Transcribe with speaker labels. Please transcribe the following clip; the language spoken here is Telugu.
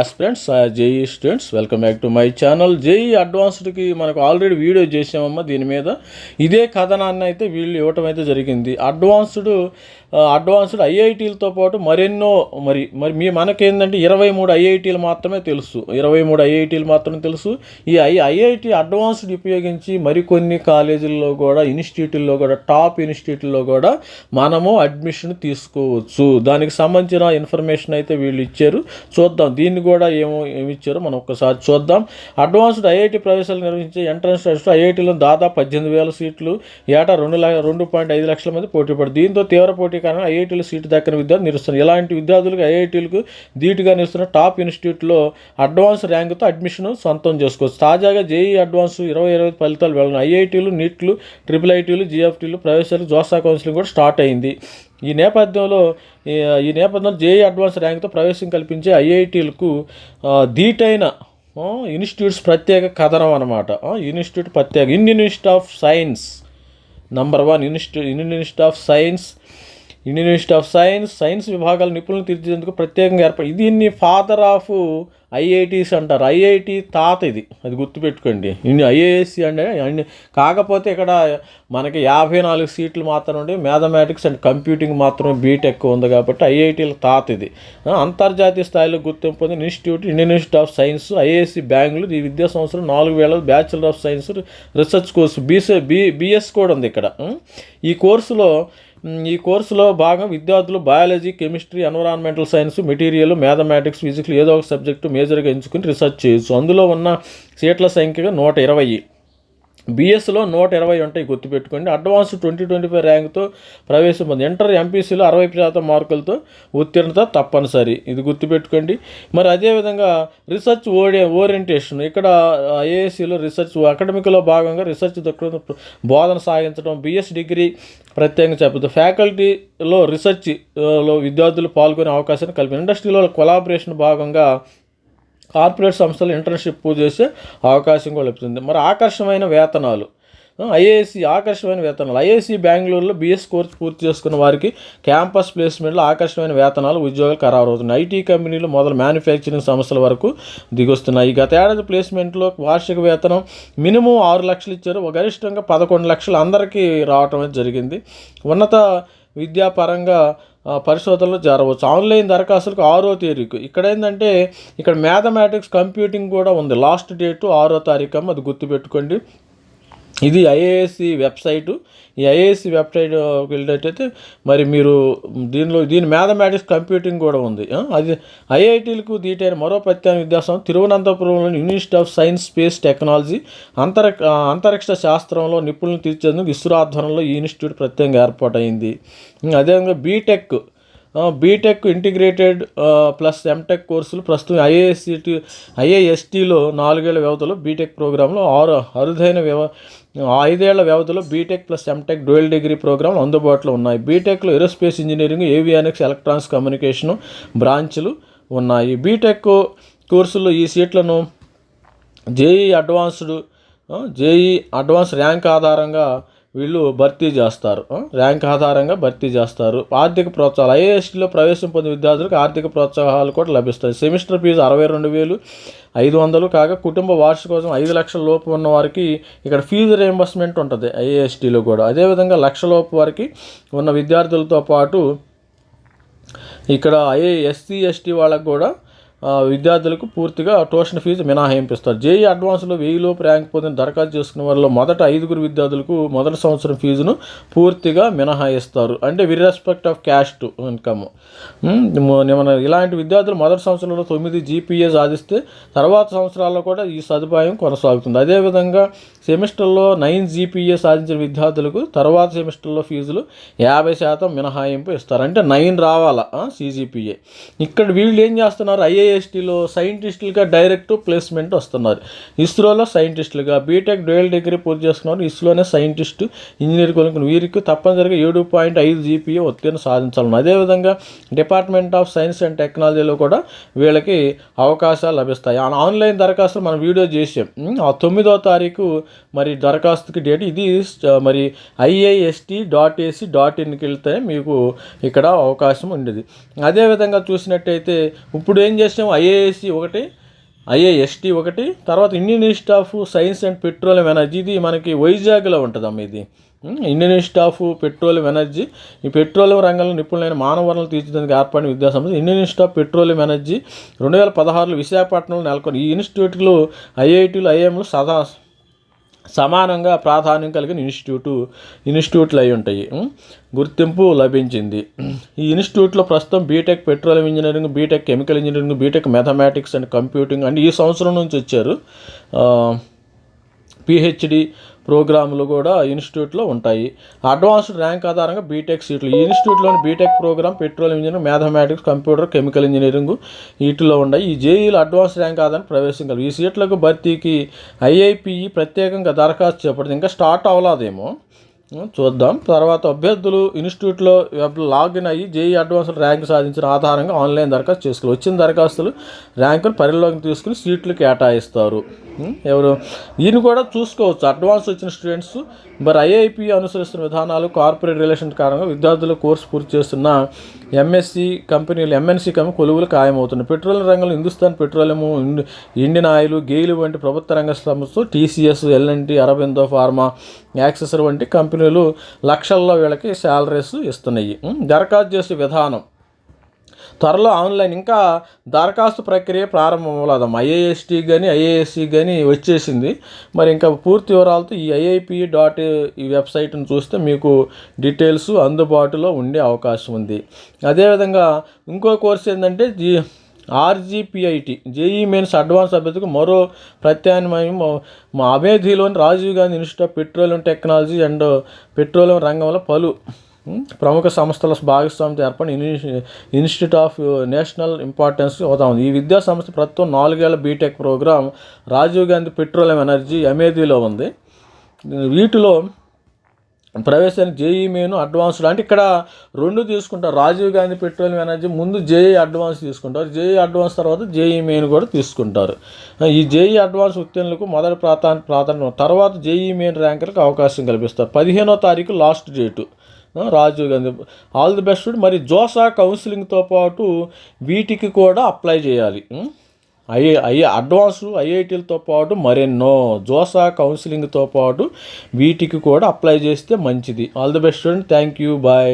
Speaker 1: Aspirants JEE students welcome back to my channel JEE అడ్వాన్స్డ్కి మనకు ఆల్రెడీ వీడియో చేసామమ్మా దీని మీద. ఇదే కథనాన్ని అయితే వీళ్ళు ఇవ్వటం అయితే జరిగింది. అడ్వాన్స్డ్ అడ్వాన్స్డ్ ఐఐటీలతో పాటు మరెన్నో మరి మరి మీ మనకేందంటే ఇరవై మూడు ఐఐటీలు మాత్రమే తెలుసు. ఇరవై మూడు ఐఐటీలు మాత్రమే తెలుసు. ఈ ఐ ఐఐటి అడ్వాన్స్డ్ ఉపయోగించి మరికొన్ని కాలేజీల్లో కూడా ఇన్స్టిట్యూట్లో కూడా టాప్ ఇన్స్టిట్యూట్లో కూడా మనము అడ్మిషన్ తీసుకోవచ్చు. దానికి సంబంధించిన ఇన్ఫర్మేషన్ అయితే వీళ్ళు ఇచ్చారు. చూద్దాం. దీన్ని కూడా ఏమో ఏమి ఇచ్చారో మనం ఒకసారి చూద్దాం. అడ్వాన్స్డ్ ఐఐటి ప్రవేశాలు నిర్వహించే ఎంట్రన్స్ టెస్ట్ ఐఐటీలో దాదాపు పద్దెనిమిది వేల సీట్లు ఏటా రెండు లక్ష రెండు పాయింట్ ఐదు లక్షల మంది పోటీ పడి దీంతో తీవ్ర పోటీ కారణంగా ఐఐటీలో సీటు దక్కిన విద్యార్థులు నిలుస్తున్నారు. ఇలాంటి విద్యార్థులకు ఐఐటీలకు ధీటుగా నిలుస్తున్న టాప్ ఇన్స్టిట్యూట్లో అడ్వాన్స్ ర్యాంకుతో అడ్మిషన్ సొంతం చేసుకోవచ్చు. తాజాగా జేఈ అడ్వాన్స్ ఇరవై ఇరవై ఫలితాలు వెళ్ళను ఐఐటీలు నీట్లు ట్రిపుల్ ఐటీలు జిఎఫ్టీలు ప్రవేశాలు జోసా కౌన్సిలింగ్ కూడా స్టార్ట్ అయింది. ఈ నేపథ్యంలో ఈ- నేపథ్యంలో జేఈ అడ్వాన్స్ ర్యాంక్తో ప్రవేశం కల్పించే ఐఐటీలకు ధీటైన ఇన్స్టిట్యూట్స్ ప్రత్యేక కథనం అనమాట ఇన్స్టిట్యూట్ ప్రత్యేక Indian institute of science number one institute Indian institute of science Indian institute of science science విభాగాల నిపుణులను తీర్చేందుకు ప్రత్యేకంగా ఏర్పడి దీన్ని ఫాదర్ ఆఫ్ ఐఐటీస్ అంటారు ఐఐటి తాత ఇది. అది గుర్తుపెట్టుకోండి. ఇన్ని ఐఏఎస్సి అంటే అన్ని కాకపోతే ఇక్కడ మనకి యాభై నాలుగు సీట్లు మాత్రం ఉండి మ్యాథమెటిక్స్ అండ్ కంప్యూటింగ్ మాత్రం బీటెక్ ఉంది కాబట్టి ఐఐటీల తాత ఇది. అంతర్జాతీయ స్థాయిలో గుర్తింపు పొందిన institute Indian institute of science IASC Bengaluru ఈ విద్యా సంవత్సరం నాలుగు వేల bachelor of science research course BC B BS కూడా ఉంది ఇక్కడ. ఈ కోర్సులో ఈ కోర్సులో భాగం విద్యార్థులు biology chemistry environmental science material mathematics physics ఏదో ఒక సబ్జెక్టు మేజర్గా ఎంచుకుని రీసెర్చ్ చేయొచ్చు. అందులో ఉన్న సీట్ల సంఖ్యగా నూట ఇరవై. బీఎస్లో నూట ఇరవై ఉంటాయి గుర్తుపెట్టుకోండి. అడ్వాన్స్ ట్వంటీ ట్వంటీ ఫైవ్ ర్యాంక్తో ప్రవేశం పొంది ఇంటర్ ఎంపీసీలో అరవై శాతం మార్కులతో ఉత్తీర్ణత తప్పనిసరి. ఇది గుర్తుపెట్టుకోండి. మరి అదేవిధంగా రీసెర్చ్ ఓడి ఓరియంటేషన్. ఇక్కడ ఐఏఎస్సీలో రీసెర్చ్ అకాడమిక్లో భాగంగా రీసెర్చ్ దృక్పథం బోధన సాగించడం బీఎస్ డిగ్రీ ప్రత్యేకంగా చెప్పదు. ఫ్యాకల్టీలో రీసెర్చ్లో విద్యార్థులు పాల్గొనే అవకాశాన్ని కలిపి ఇండస్ట్రీలో కొలాబరేషన్ భాగంగా కార్పొరేట్ సంస్థలు ఇంటర్న్షిప్ చేసే అవకాశం కూడా లభిస్తుంది. మరి ఆకర్షమైన వేతనాలు. ఐఏఎస్సి ఆకర్షమైన వేతనాలు. ఐఏఎస్సి బెంగళూరులో బీఎస్ కోర్స్ పూర్తి చేసుకున్న వారికి క్యాంపస్ ప్లేస్మెంట్లో ఆకర్షమైన వేతనాలు ఉద్యోగాలు ఖరారవుతున్నాయి. ఐటీ కంపెనీలు మొదలు మ్యానుఫ్యాక్చరింగ్ సంస్థల వరకు దిగొస్తున్నాయి. గత ఏడాది ప్లేస్మెంట్లో వార్షిక వేతనం మినిమం ఆరు లక్షలు ఇచ్చారు. ఒక గరిష్టంగా పదకొండు లక్షలు అందరికీ రావటం అనేది జరిగింది. ఉన్నత విద్యాపరంగా పరిశోధనలు జరగవచ్చు. ఆన్లైన్ దరఖాస్తులకు ఆరో తేదీకు. ఇక్కడ ఏంటంటే ఇక్కడ మ్యాథమెటిక్స్ కంప్యూటింగ్ కూడా ఉంది. లాస్ట్ డేటు ఆరో తారీఖు అమ్మ అది గుర్తుపెట్టుకోండి. ఇది ఐఏఎస్సి వెబ్సైటు. ఈ ఐఏఎస్సి వెబ్సైట్కి వెళ్ళేటైతే మరి మీరు దీనిలో దీని మ్యాథమెటిక్స్ కంప్యూటింగ్ కూడా ఉంది. అది ఐఐటీలకు దీటైన మరో ప్రత్యేక విద్యాసం తిరువనంతపురంలోని university of science space technology అంతర అంతరిక్ష శాస్త్రంలో నిపుణులు తీర్చేందుకు ఇస్రో ఆధ్వర్యంలో ఈ ఇన్స్టిట్యూట్ ప్రత్యేకంగా ఏర్పాటైంది. అదేవిధంగా B Tech B Tech integrated plus M Tech కోర్సులు ప్రస్తుతం ఐఏఎస్సిటి ఐఏఎస్టీలో నాలుగేళ్ళ వ్యవధిలో బీటెక్ ప్రోగ్రాంలో ఆరు అరుదైన వ్యవ ఐదేళ్ళ వ్యవధిలో B Tech plus M Tech dual degree ప్రోగ్రాంలు అందుబాటులో ఉన్నాయి. బీటెక్లో aerospace engineering avionics electronics communication బ్రాంచ్లు ఉన్నాయి. బీటెక్ కోర్సుల్లో ఈ సీట్లను JEE advanced JEE advance rank ఆధారంగా వీళ్ళు భర్తీ చేస్తారు. ర్యాంక్ ఆధారంగా భర్తీ చేస్తారు. ఆర్థిక ప్రోత్సాహాలు. ఐఏఎస్టీలో ప్రవేశం పొందిన విద్యార్థులకు ఆర్థిక ప్రోత్సాహాలు కూడా లభిస్తాయి. సెమిస్టర్ ఫీజు అరవై రెండు వేలు ఐదు వందలు కాగా కుటుంబ వార్షికోసం ఐదు లక్షల లోపు ఉన్న వారికి ఇక్కడ ఫీజు రియంబర్స్మెంట్ ఉంటుంది ఐఏఎస్టీలో కూడా. అదేవిధంగా లక్ష లోపు వారికి ఉన్న విద్యార్థులతో పాటు ఇక్కడ ఐఏ ఎస్సీ ఎస్టీ వాళ్ళకు కూడా విద్యార్థులకు పూర్తిగా ట్యూషన్ ఫీజు మినహాయింపిస్తారు. జేఈ అడ్వాన్స్లో వెయ్యిలోపు ర్యాంక్ పొందిన దరఖాస్తు చేసుకున్న వారిలో మొదట ఐదుగురు విద్యార్థులకు మొదటి సంవత్సరం ఫీజును పూర్తిగా మినహాయిస్తారు. అంటే విరెస్పెక్ట్ ఆఫ్ క్యాస్ట్ ఇన్కమ్ మన ఇలాంటి విద్యార్థులు మొదటి సంవత్సరంలో తొమ్మిది జీపీఏ సాధిస్తే తర్వాత సంవత్సరాల్లో కూడా ఈ సదుపాయం కొనసాగుతుంది. అదేవిధంగా సెమిస్టర్లో నైన్ జీపీఏ సాధించిన విద్యార్థులకు తర్వాత సెమిస్టర్లో ఫీజులు యాభై శాతం మినహాయింపు ఇస్తారు. అంటే నైన్ రావాలా సీజీపీఏ. ఇక్కడ వీళ్ళు ఏం చేస్తున్నారు? ఐఏ ఐఐఎస్టీలో సైంటిస్టులుగా డైరెక్ట్ ప్లేస్మెంట్ వస్తున్నారు. ఇస్రోలో సైంటిస్టులుగా బీటెక్ డ్యూయల్ డిగ్రీ పూర్తి చేసుకున్నారు ఇస్రోనే సైంటిస్ట్ ఇంజనీర్ కొనుక్కుని వీరికి తప్పనిసరిగా ఏడు పాయింట్ ఐదు జీపీఏ ఉత్తీర్ణ సాధించాలని అదేవిధంగా డిపార్ట్మెంట్ ఆఫ్ సైన్స్ అండ్ టెక్నాలజీలో కూడా వీళ్ళకి అవకాశాలు లభిస్తాయి. ఆన్లైన్ దరఖాస్తు మనం వీడియో చేసాం. ఆ తొమ్మిదో తారీఖు మరి దరఖాస్తుకి డేట్ ఇది మరి ఐఐఎస్టీ డాట్ ఏసీ డాట్ ఇన్కి వెళ్తే మీకు ఇక్కడ అవకాశం ఉండేది. అదేవిధంగా చూసినట్టయితే ఇప్పుడు ఏం చేసి నెక్స్ట్ ఐఏఎస్సి ఒకటి ఐఏఎస్టీ ఒకటి తర్వాత Indian institute of science and petroleum energy ఇది మనకి వైజాగ్లో ఉంటుందమ్మ ఇది. Indian institute of petroleum energy ఈ పెట్రోలియం రంగంలో నిపుణులైన మానవ వనరులు తీర్చిదిద్దేందుకు ఏర్పడిన విద్యాసంస్థ Indian institute of petroleum energy రెండు వేల పదహారులో విశాఖపట్నంలో నెలకొని ఈ ఇన్స్టిట్యూట్లు ఐఐటీలు ఐఎంలు సదా సమానంగా ప్రాధాన్యం కలిగిన ఇన్స్టిట్యూటు ఇన్స్టిట్యూట్లు అయి ఉంటాయి. గుర్తింపు లభించింది. ఈ ఇన్స్టిట్యూట్లో ప్రస్తుతం B Tech petroleum engineering B Tech chemical engineering B Tech mathematics and computing and ఈ సంవత్సరం నుంచి వచ్చారు. పిహెచ్డి ప్రోగ్రాములు కూడా ఇన్స్టిట్యూట్లో ఉంటాయి. అడ్వాన్స్డ్ ర్యాంక్ ఆధారంగా బీటెక్ సీట్లు. ఈ ఇన్స్టిట్యూట్లోని B Tech program petroleum engineering mathematics computer chemical engineering వీటిలో ఉన్నాయి. ఈ జేఈలో అడ్వాన్స్ ర్యాంక్ ఆధారంగా ప్రవేశం ఈ సీట్లకు భర్తీకి ఐఐపిఈ ప్రత్యేకంగా దరఖాస్తు చేపడుతుంది. ఇంకా స్టార్ట్ అవ్వలేదేమో. చూద్దాం. తర్వాత అభ్యర్థులు ఇన్స్టిట్యూట్లో వెబ్ లాగిన్ అయ్యి జేఈ అడ్వాన్స్ ర్యాంక్ సాధించిన ఆధారంగా ఆన్లైన్ దరఖాస్తు చేసుకోవాలి వచ్చిన దరఖాస్తులు ర్యాంకును పరిలోకి తీసుకుని సీట్లు కేటాయిస్తారు. ఎవరు? దీన్ని కూడా చూసుకోవచ్చు. అడ్వాన్స్ వచ్చిన స్టూడెంట్స్ మరి ఐఐపి అనుసరిస్తున్న విధానాలు కార్పొరేట్ రిలేషన్ కారణంగా విద్యార్థులు కోర్సు పూర్తి చేస్తున్న ఎంఎస్సి కంపెనీలు ఎంఎన్సి కంపెనీ కొలువులు ఖాయమవుతున్నాయి. పెట్రోలియం రంగంలో Hindustan petroleum Indian oil GAIL వంటి ప్రభుత్వ రంగ సంస్థలు టీసీఎస్ ఎల్ఎన్టీ అరబిందో ఫార్మా యాక్సెసర్ వంటి కంపెనీ కంపెనీలు లక్షల్లో వీళ్ళకి శాలరీస్ ఇస్తున్నాయి. దరఖాస్తు చేసే విధానం. త్వరలో ఆన్లైన్ ఇంకా దరఖాస్తు ప్రక్రియ ప్రారంభం అవ్వలేదమ్మా ఐఏఎస్టీ కానీ ఐఏఎస్సి కానీ వచ్చేసింది. మరి ఇంకా పూర్తి వివరాలతో ఈ ఐఐపి డాట్ ఈ వెబ్సైట్ని చూస్తే మీకు డీటెయిల్స్ అందుబాటులో ఉండే అవకాశం ఉంది. అదేవిధంగా ఇంకో కోర్స్ ఏంటంటే G RGPIT JEE mains advance అభ్యర్థికి మరో ప్రత్యామ్నాయం మా- అమేధిలోని Rajiv Gandhi institute of petroleum technology and petroleum రంగంలో పలు ప్రముఖ సంస్థల భాగస్వామ్యం ఏర్పడిన ఇని- ఇన్స్టిట్యూట్ ఆఫ్ నేషనల్ ఇంపార్టెన్స్ అవుతా ఉంది. ఈ విద్యా సంస్థ ప్రస్తుతం నాలుగేళ్ళ B Tech program Rajiv Gandhi petroleum energy అమేధిలో ఉంది. వీటిలో ప్రవేశానికి జేఈ మెయిన్ అడ్వాన్స్డ్ అంటే ఇక్కడ రెండు తీసుకుంటారు. రాజీవ్ గాంధీ పెట్రోలియం ఎనర్జీ ముందు జేఈ అడ్వాన్స్ తీసుకుంటారు. జేఈ అడ్వాన్స్ తర్వాత జేఈ మెయిన్ కూడా తీసుకుంటారు. ఈ జేఈ అడ్వాన్స్ ఉత్తీర్ణులకు మొదటి ప్రాధాన్య ప్రాధాన్యం. తర్వాత జేఈ మెయిన్ ర్యాంకులకు అవకాశం కల్పిస్తారు. పదిహేనో తారీఖు last date. Rajiv Gandhi. All the best. మరి జోసా కౌన్సిలింగ్తో పాటు వీటికి కూడా అప్లై చేయాలి. ఐ ఐ అడ్వాన్స్ ఐఐటీలతో పాటు మరెన్నో జోసా కౌన్సిలింగ్తో పాటు వీటికి కూడా అప్లై చేస్తే మంచిది. All the best student thank you bye